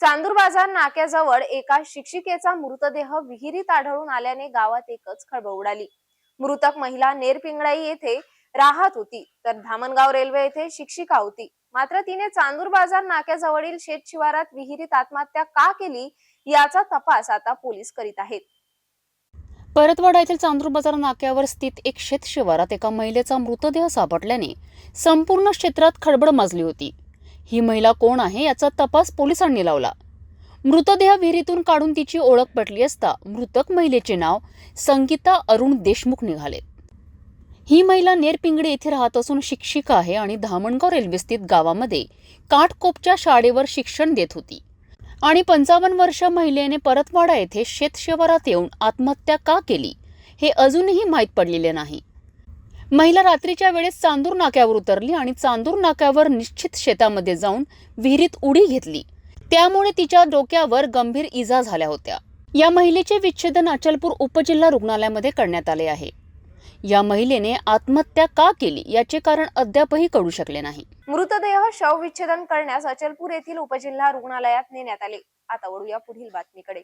चांदूर बाजार नाक्याजवळ एका शिक्षिकेचा मृतदेह विहिरीत आढळून आल्याने गावात एकच खळबळ उडाली. मृतक महिला नेरपिंगळाई येथे राहत होती तर धामणगाव रेल्वे येथे शिक्षिका होती. मात्र तिने चांदूर बाजार नाक्याजवळील शेत शिवारात विहिरीत आत्महत्या का केली याचा तपास आता पोलीस करीत आहेत. परतवाडा येथील चांदूर बाजार नाक्यावर स्थित एक शेत शिवारात एका महिलेचा मृतदेह सापडल्याने संपूर्ण क्षेत्रात खळबळ माजली होती. ही महिला कोण आहे याचा तपास पोलिसांनी लावला. मृतदेह विहिरीतून काढून तिची ओळख पटली असता मृतक महिलेचे नाव संगीता अरुण देशमुख निघाले. ही महिला नेरपिंगडे येथे राहत असून शिक्षिका आहे आणि धामणगाव रेल्वे स्थित गावामध्ये काटकोपच्या शाळेवर शिक्षण देत होती. आणि पंचावन्न वर्ष महिलेने परतवाडा येथे शेतशिवारात येऊन आत्महत्या का केली हे अजूनही माहीत पडलेले नाही. महिला रात्रीच्या वेळेस चांदूर नाक्यावर उतरली आणि चांदूर नाक्यावर निश्चित शेतामध्ये जाऊन विहिरीत उडी घेतली. त्यामुळे तिच्या डोक्यावर गंभीर इजा झाल्या होत्या. या महिलेचे विच्छेदन अचलपूर उपजिल्हा रुग्णालयामध्ये करण्यात आले आहे. या महिलेने आत्महत्या का केली याचे कारण अद्यापही कळू शकले नाही. मृतदेह शवविच्छेदन करण्यास अचलपूर येथील उपजिल्हा रुग्णालयात नेण्यात आले. आता वळूया पुढील बातमीकडे.